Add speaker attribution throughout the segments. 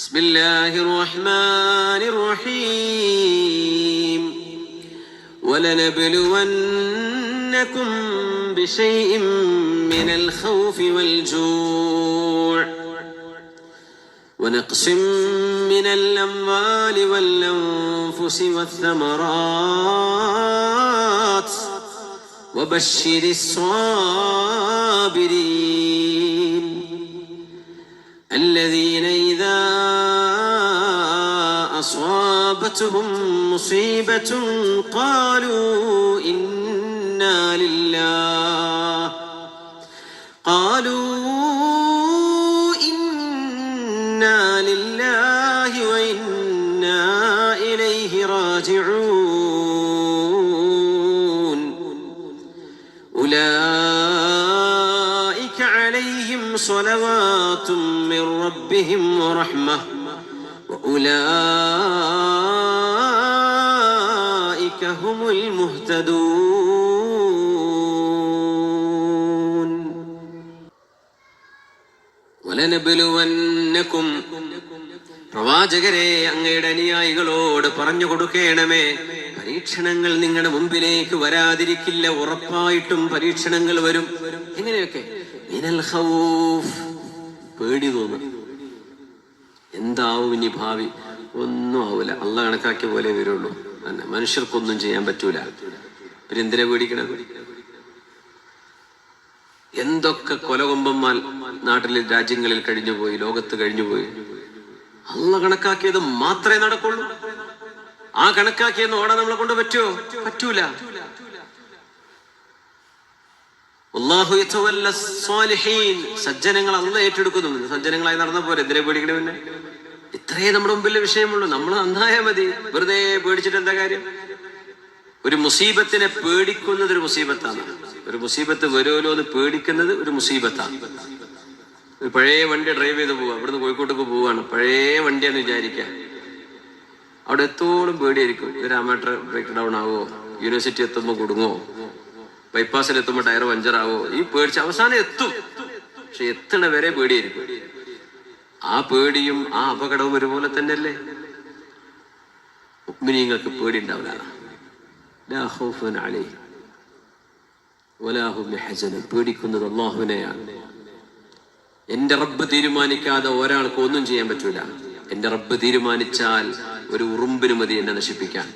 Speaker 1: بسم الله الرحمن الرحيم. ولنبلونكم بشيء من الخوف والجوع. ونقص من الأموال والأنفس والثمرات. وبشر الصابرين. الذين أصابتهم مصيبة قالوا إنا لله. قالوا إنا لله وإنا إليه راجعون. أولئك عليهم صلوات من ربهم ورحمة. وأولئك هم المهتدون ولنبلونكم പ്രവാചകരെ അങ്ങയുടെ അനുയായികളോട് പറഞ്ഞു കൊടുക്കണമേ പരീക്ഷണങ്ങൾ നിങ്ങളുടെ മുമ്പിലേക്ക് വരാതിരിക്കില്ല ഉറപ്പായിട്ടും പരീക്ഷണങ്ങൾ വരും എങ്ങനെയൊക്കെ മിനൽ ഖൗഫ്. പേടി തോന്നും എന്താവും ഇനി ഭാവി? ഒന്നും ആവൂല. അല്ല കണക്കാക്കിയ പോലെ വരുള്ളൂ. തന്നെ മനുഷ്യർക്കൊന്നും ചെയ്യാൻ പറ്റൂല. പിന്നെ എന്തിനാ എന്തൊക്കെ കൊലകൊമ്പന്മാർ നാട്ടിലെ രാജ്യങ്ങളിൽ കഴിഞ്ഞുപോയി ലോകത്ത് കഴിഞ്ഞുപോയി. അള്ള കണക്കാക്കിയത് മാത്രമേ നടക്കുള്ളൂ. ആ കണക്കാക്കിയെന്ന് ഓടാൻ നമ്മളെ കൊണ്ട് പറ്റുമോ പറ്റൂല. സജ്ജനങ്ങൾ അല്ല ഏറ്റെടുക്കുന്നു സജ്ജനങ്ങളായി നടന്ന പോലെ എന്തിനെ പേടിക്കണ പിന്നെ? ഇത്രയേ നമ്മുടെ മുമ്പിലെ വിഷയമുള്ളൂ. നമ്മൾ നന്നായാൽ മതി. വെറുതെ പേടിച്ചിട്ട് എന്താ കാര്യം? ഒരു മുസീബത്തിനെ പേടിക്കുന്നത് ഒരു മുസീബത്താണ്. ഒരു മുസീബത്ത് വരുമല്ലോ എന്ന് പേടിക്കുന്നത് ഒരു മുസീബത്താണ്. ഒരു പഴയ വണ്ടി ഡ്രൈവ് ചെയ്ത് പോവാ. ഇവിടുന്ന് കോഴിക്കോട്ടേക്ക് പോവാണ്. പഴയ വണ്ടിയാന്ന് വിചാരിക്കുക അവിടെ എത്തോളം പേടിയായിരിക്കും. രാമേട്ടർ ബ്രേക്ക് ഡൗൺ ആവോ? യൂണിവേഴ്സിറ്റി എത്തുമ്പോൾ കുടുങ്ങോ? ബൈപ്പാസിൽ എത്തുമ്പോൾ ടയർ പഞ്ചറാവോ? ഈ പേടിച്ച് അവസാനം എത്തും. പക്ഷെ എത്തണ വരെ പേടിയായിരിക്കും. ആ പേടിയും ആ അപകടവും ഒരുപോലെ തന്നെയല്ലേ? ഉക്മിനിങ്ങൾക്ക് പേടി ഉണ്ടാവില്ല പേടിക്കുന്നത് അള്ളാഹുവിനെയാണ് എന്റെ റബ്ബ് തീരുമാനിക്കാതെ ഒരാൾക്ക് ഒന്നും ചെയ്യാൻ പറ്റൂല. എന്റെ റബ്ബ് തീരുമാനിച്ചാൽ ഒരു ഉറുമ്പിന് മതി എന്നെ നശിപ്പിക്കാൻ.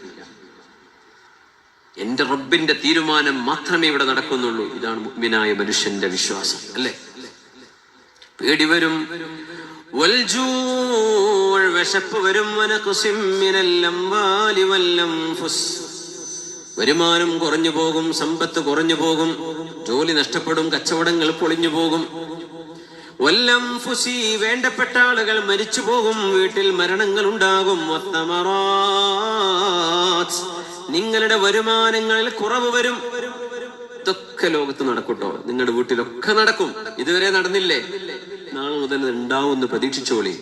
Speaker 1: എന്റെ റബ്ബിന്റെ തീരുമാനം മാത്രമേ ഇവിടെ നടക്കുന്നുള്ളൂ. ഇതാണ് മുഗ്മിനായ മനുഷ്യന്റെ വിശ്വാസം അല്ലേ? പേടി വരും. വരും വരുമാനം കുറഞ്ഞു പോകും സമ്പത്ത് കുറഞ്ഞു പോകും ജോലി നഷ്ടപ്പെടും കച്ചവടങ്ങൾ പൊളിഞ്ഞു പോകും. വല്ലം ഫുസി വേണ്ടപ്പെട്ട ആളുകൾ മരിച്ചു പോകും വീട്ടിൽ മരണങ്ങൾ ഉണ്ടാകും. നിങ്ങളുടെ വരുമാനങ്ങളിൽ കുറവ് വരും. ഇതൊക്കെ ലോകത്ത് നടക്കൂട്ടോ. നിങ്ങളുടെ വീട്ടിലൊക്കെ നടക്കും. ഇതുവരെ നടന്നില്ലേ? നാളെ മുതൽ ഇത് ഉണ്ടാവുമെന്ന് പ്രതീക്ഷിച്ചോളി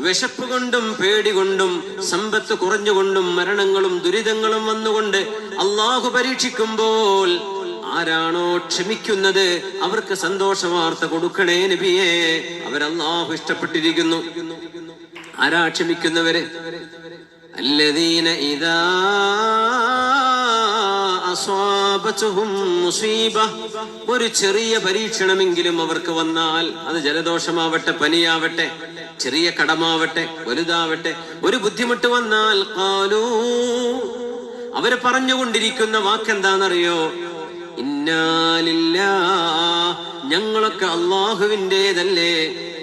Speaker 1: വിശപ്പ് കൊണ്ടും പേടി കൊണ്ടും സമ്പത്ത് കുറഞ്ഞുകൊണ്ടും മരണങ്ങളും ദുരിതങ്ങളും വന്നുകൊണ്ട് അള്ളാഹു പരീക്ഷിക്കുമ്പോൾ ആരാണോ ക്ഷമിക്കുന്നത്? അവർക്ക് സന്തോഷ വാർത്ത കൊടുക്കണേ നബിയേ. അവരല്ലാഹു ഇഷ്ടപ്പെട്ടിരിക്കുന്നു. ആരാ ക്ഷമിക്കുന്നവര്? അല്ലദീന ഇതാ ഒരു ചെറിയ പരീക്ഷണമെങ്കിലും അവർക്ക് വന്നാൽ അത് ജലദോഷമാവട്ടെ പനിയാവട്ടെ ചെറിയ കടമാവട്ടെ വലുതാവട്ടെ ഒരു ബുദ്ധിമുട്ട് വന്നാൽ കാലൂ അവർ പറഞ്ഞുകൊണ്ടിരിക്കുന്ന വാക്കെന്താണെന്നറിയോ? ഇന്നാലില്ല ഞങ്ങളൊക്കെ അള്ളാഹുവിന്റെതല്ലേ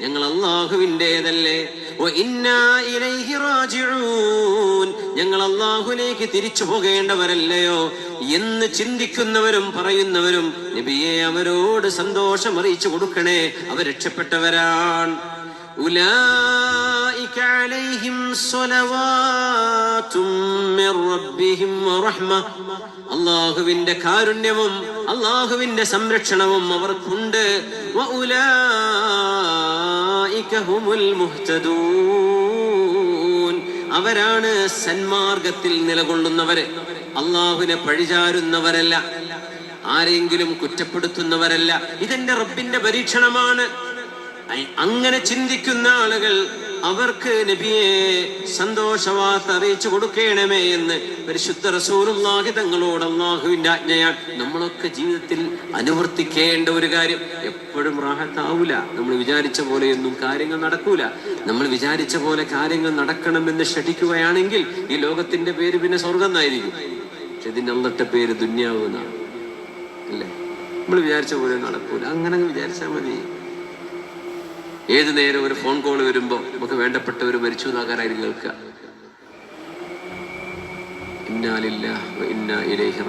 Speaker 1: ഞങ്ങൾ അള്ളാഹുവിന്റെതല്ലേ വ ഇന്നാ ഇലൈഹി റാജിഊൻ. ഞങ്ങൾ അള്ളാഹുലേക്ക് തിരിച്ചു പോകേണ്ടവരല്ലയോ എന്ന് ചിന്തിക്കുന്നവരും പറയുന്നവരും നബിയെ അവരോട് സന്തോഷം അറിയിച്ചു കൊടുക്കണേ അവർ രക്ഷപ്പെട്ടവരാണ് أولئك عليهم صلوات من ربهم ورحمة അള്ളാഹുവിന്റെ കാരുണ്യവും അള്ളാഹുവിന്റെ സംരക്ഷണവും അവർക്കുണ്ട് وأولئك هم المهتدون അവരാണ് സന്മാർഗത്തിൽ നിലകൊള്ളുന്നവര്. അള്ളാഹുവിനെ പഴിചാരുന്നവരല്ല. ആരെങ്കിലും കുറ്റപ്പെടുത്തുന്നവരല്ല. ഇതെന്റെ റബ്ബിന്റെ പരീക്ഷണമാണ്. അങ്ങനെ ചിന്തിക്കുന്ന ആളുകൾ അവർക്ക് നബിയെ സന്തോഷവാർത്ത അറിയിച്ചു കൊടുക്കണമേ എന്ന് പരിശുദ്ധ റസൂലുള്ളാഹി തങ്ങളോട് അള്ളാഹുവിന്റെ ആജ്ഞയാണ് നമ്മളൊക്കെ ജീവിതത്തിൽ അനുവർത്തിക്കേണ്ട ഒരു കാര്യം. എപ്പോഴും റാഹത്താവൂല. നമ്മൾ വിചാരിച്ച പോലെയൊന്നും കാര്യങ്ങൾ നടക്കൂല. നമ്മൾ വിചാരിച്ച പോലെ കാര്യങ്ങൾ നടക്കണമെന്ന് ക്ഷണിക്കുകയാണെങ്കിൽ ഈ ലോകത്തിന്റെ പേര് പിന്നെ സ്വർഗം എന്നായിരിക്കും. പക്ഷെ അന്നത്തെ പേര് ദുന്യാവ് അല്ലേ? നമ്മൾ വിചാരിച്ച പോലെ നടക്കൂല. അങ്ങനെ അങ്ങ് വിചാരിച്ചാൽ മതി. ഏത് നേരം ഒരു ഫോൺ കോൾ വരുമ്പോൾ നമുക്ക് വേണ്ടപ്പെട്ടവർ മരിച്ചു എന്നാകാനായിരിക്കും കേൾക്കുക ഇന്നാലില്ല ഇന്ന ഇലൈഹി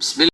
Speaker 1: ബിസ്മില്ലാ